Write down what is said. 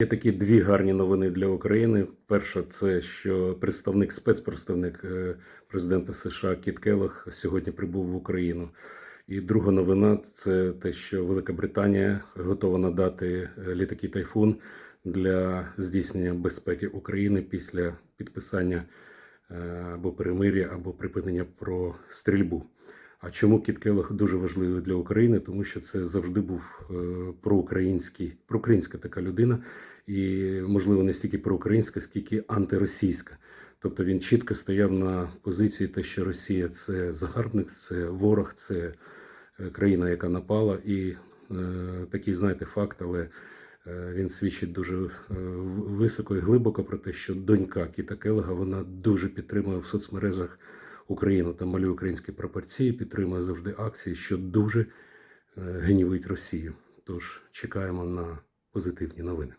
Є такі дві гарні новини для України. Перша, це що представник, спецпредставник е, президента США Кіт Келлог сьогодні прибув в Україну. І друга новина це те, що Велика Британія готова надати е, літаки Тайфун для здійснення безпеки України після підписання е, або перемир'я, або припинення про стрільбу. А чому Кіт Келлог дуже важливий для України? Тому що це завжди був е, проукраїнський, проукраїнська така людина, і можливо не стільки проукраїнська, скільки антиросійська. Тобто він чітко стояв на позиції, те, що Росія це загарбник, це ворог, це е, країна, яка напала, і е, такий, знаєте, факт, але е, він свідчить дуже високо і глибоко про те, що донька Кіта Келега вона дуже підтримує в соцмережах Україну та малює українські прапорці, підтримує завжди акції, що дуже е, гнівить Росію. Тож чекаємо на позитивні новини.